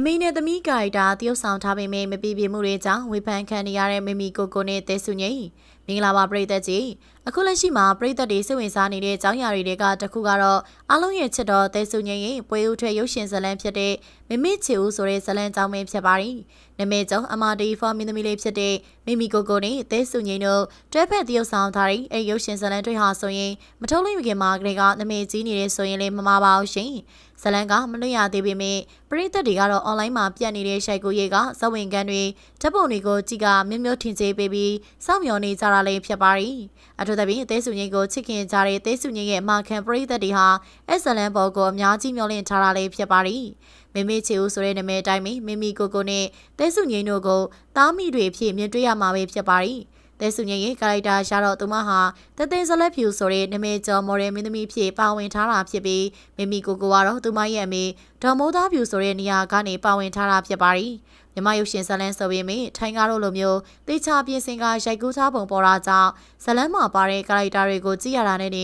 အမေနဲ့သမီးကာရီတာတရုတ်ဆောင်ထားပေမဲ့မပြည့်ပြည့်မှုတွေကြောင့်ဝေဖန်ခံနေရတဲ့မိမိကိုကိုနဲ့တဲဆုငိမ့် မင်္ဂလာပါပရိသတ်ကြီးအခုလက်ရှိမှာပရိသတ်တွေစိတ်ဝင်စားနေတဲ့အကြောင်းအရာတွေကတစ်ခုကတော့အလုံးရဲ့ချစ်တော်တဲဆုငိမ့်ရဲ့ပွဲဦးထွဲရုပ်ရှင်ဇာတ်လမ်းဖြစ်တဲ့မမေချီဦးဆိုတဲ့ဇာတ်လမ်းကြောင်းပဲဖြစ်ပါတယ်နမေကျောင်းအမာဒီဖော်မင်းသမီးလေးဖြစ်တဲ့မိမိကိုကိုနဲ့တဲဆုငိမ့်တို့တွဲဖက်တရုတ်ဆောင်ထားတဲ့အဲရုပ်ရှင်ဇာတ်လမ်းတွေဟာဆိုရင်မထုတ်လို့မခင်မှာကလေးကနမေကြီးနေတဲ့ဆိုရင်လည်းမမပါဘူးရှင်ဇလန်ကမလွတ်ရသေးပေမဲ့ပရိသတ်တွေကတော့ online မှာပြတ်နေတဲ့ရှိုက်ကိုရေးကဇဝင်ကန်တွေဓာတ်ပုံတွေကိုကြည့်ကမြို့မြို့ထင်သေးပေးပြီးစောင့်မျှော်နေကြတာလည်းဖြစ်ပါတယ်။အထူးသဖြင့်အသေးစုငိမ့်ကိုချစ်ခင်ကြတဲ့သေးစုငိမ့်ရဲ့အမခံပရိသတ်တွေဟာအဇလန်ဘော်ကိုအများကြီးမျှော်လင့်ထားတာလည်းဖြစ်ပါတယ်။မိမိချီဦးဆိုတဲ့နာမည်အတိုင်းမိမိကိုကိုနဲ့တဲစုငိမ့်တို့ကိုတားမိတွေဖြစ်မြင်တွေ့ရမှာပဲဖြစ်ပါတယ်။ တဲစုငယ်ရဲ့ကာရိုက်တာရှာတော့သူမဟာတသိန်းဇလက်ဖြူဆိုတဲ့နာမည်ကျော်မော်ဒယ်မင်းသမီးဖြစ်ပါဝင်ထားတာဖြစ်ပြီးမိမိကိုကိုကတော့သူမရဲ့အမေဒေါ်မိုးသားဖြူဆိုတဲ့နေရာကနေပါဝင်ထားတာဖြစ်ပါတယ်မြမရုပ်ရှင်ဇလန်းဆိုပေမဲ့ထိုင်းကားတို့လိုမျိုးတေချာပြင်ဆင်ကရိုက်ကူးထားပုံပေါ်တာကြောင့်ဇလန်းမှာပါတဲ့ကာရိုက်တာတွေကိုကြည့်ရတာနဲ့တ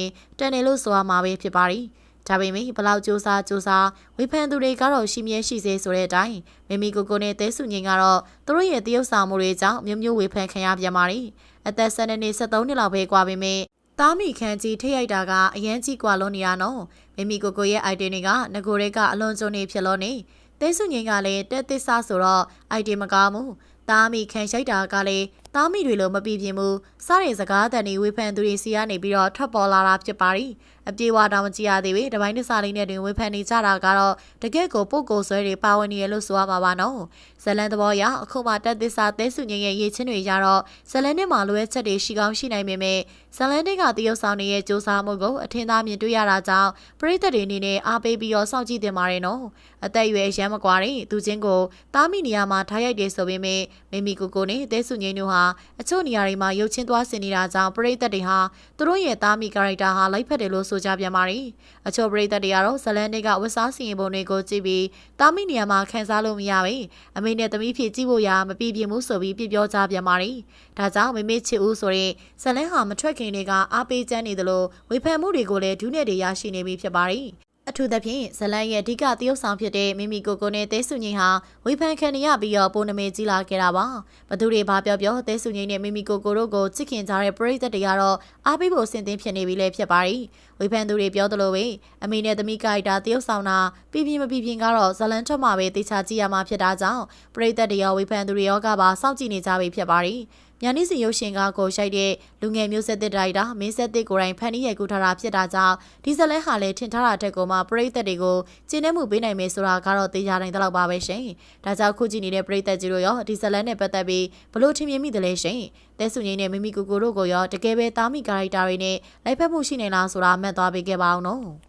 န်တယ်လို့ဆိုရမှာပဲဖြစ်ပါတယ် ဒါပေမဲ့ဘလောက်စူးစမ်းစူးစမ်းဝေဖန်သူတွေကတော့ရှိမြဲရှိစေဆိုတဲ့အတိုင်းမိမိကိုကိုနဲ့တဲစုငင်ကတော့သူတို့ရဲ့တရုပ်ဆောင်မှုတွေကြောင့်မျိုးမျိုးဝေဖန်ခံရပြန်ပါတယ်။အသက်၁၂နှစ်၁၃နှစ်လောက်ပဲကွာပေမဲ့သားမိခန်းကြီးထိရိုက်တာကအရန်ကြီးကွာလွန်နေရနော်မိမိကိုကိုရဲ့ idea တွေကငကိုတွေကအလွန်ကျွန်းနေဖြစ်လို့နေတဲစုငင်ကလည်းတက်သစ္စာဆိုတော့ idea မကောင်းဘူးသားမိခန်းရိုက်တာကလည်း သားမိတွေလိုမပြပြင်းဘူးစားရစကားတန်တွေဝေဖန်သူတွေစီကနေပြီးတော့ထွက်ပေါ်လာတာဖြစ်ပါရီအပြေဝတောင်မကြည့်ရသေးဘူးတပိုင်းတစားလေးနဲ့တွင်ဝေဖန်နေကြတာကတော့တကယ့်ကိုပုတ်ကိုဆွဲတွေပါဝင်နေရလို့ဆိုရပါပါနော်ဇလန်သဘောရအခုမှတက်သစ္စာသဲစုငင်ရဲ့ရေးချင်းတွေရတော့ဇလန်နဲ့မှလွဲချက်တွေရှိကောင်းရှိနိုင်ပေမဲ့ဇလန်တွေကတရုတ်ဆောင်နေရဲ့စူးစမ်းမှုကိုအထင်သာမြင်တွေ့ရတာကြောင့်ပရိသတ်တွေအနေနဲ့အားပေးပြီးတော့စောင့်ကြည့်တင်ပါတယ်နော်အသက်အရွယ်ရမ်းမကွာတဲ့သူချင်းကိုတားမိနေရမှာထားရိုက်တယ်ဆိုပေမဲ့မိမိကိုကိုနဲ့သဲစုငင်တို့ဟာအချို့နေရာတွေမှာရုပ်ချင်းသွားဆင်နေတာကြောင့်ပရိသတ်တွေဟာသူတို့ရဲ့သားမိကာရိုက်တာဟာလိုက်ဖက်တယ်လို့ဆိုကြပြန်ပါတယ်။အချို့ပရိသတ်တွေကတော့ဇလန်တွေကဝတ်စားစီရင်ပုံတွေကိုကြည့်ပြီးသားမိနေရာမှာခံစားလို့မရပဲ။အမေနဲ့သမီးဖြစ်ကြည့်ဖို့ရာမပြည့်ပြည့်မှုဆိုပြီးပြပြောကြပြန်ပါတယ်။ဒါကြောင့်မမေချစ်ဦးဆိုတဲ့ဇလန်ဟာမထွက်ခင်တွေကအားပေးချမ်းနေသလိုဝေဖန်မှုတွေကိုလည်းဒုနဲ့တွေရရှိနေပြီဖြစ်ပါတယ်။ အထူးသဖြင့်ဇလန်ရဲ့အဓိကသရုပ်ဆောင်ဖြစ်တဲ့မိမိကိုကိုနဲ့တဲဆုငိန်ဟာဝေဖန်ခံရပြီးတော့ပုံနမေကြီးလာခဲ့တာပါ။ဘသူတွေဘာပြောပြောတဲဆုငိန်နဲ့မိမိကိုကိုတို့ကိုချစ်ခင်ကြတဲ့ပရိသတ်တွေကတော့အားပေးဖို့အဆင်သင့်ဖြစ်နေပြီလေဖြစ်ပါရီ။ဝေဖန်သူတွေပြောသလိုပဲအမေနဲ့သမီးကိုက်တာသရုပ်ဆောင်တာပြပြမပြပြကတော့ဇလန်ထွက်မှာပဲတေချာကြည့်ရမှာဖြစ်တာကြောင့်ပရိသတ်တွေရောဝေဖန်သူတွေရောကပါစောင့်ကြည့်နေကြပြီဖြစ်ပါရီ။ ညာနေစီရုပ်ရှင်ကားကိုရှိုက်တဲ့လူငယ်မျိုးဆက်သစ်တိုင်တာမင်းဆက်သစ်ကိုယ်တိုင်ဖန်တီးရိုက်ကူးထားတာဖြစ်တာကြောင့်ဒီဇလဲဟာလည်းထင်ထားတာတက်ကိုမှပရိသတ်တွေကိုကျင်းနှမှုပေးနိုင်မယ်ဆိုတာကတော့သိကြနိုင်တော့ပါပဲရှင်။ဒါကြောင့်ခုကြည့်နေတဲ့ပရိသတ်ကြီးတို့ရောဒီဇလဲနဲ့ပတ်သက်ပြီးဘလို့ထင်မြင်မိသလဲရှင်။တဲဆုငိမ့်နဲ့မိမိကိုကိုတို့ကိုရောတကယ်ပဲတာမီကာရိုက်တာတွေနဲ့လိုက်ဖက်မှုရှိနေလားဆိုတာမှတ်သွားပေးခဲ့ပါအောင်နော်။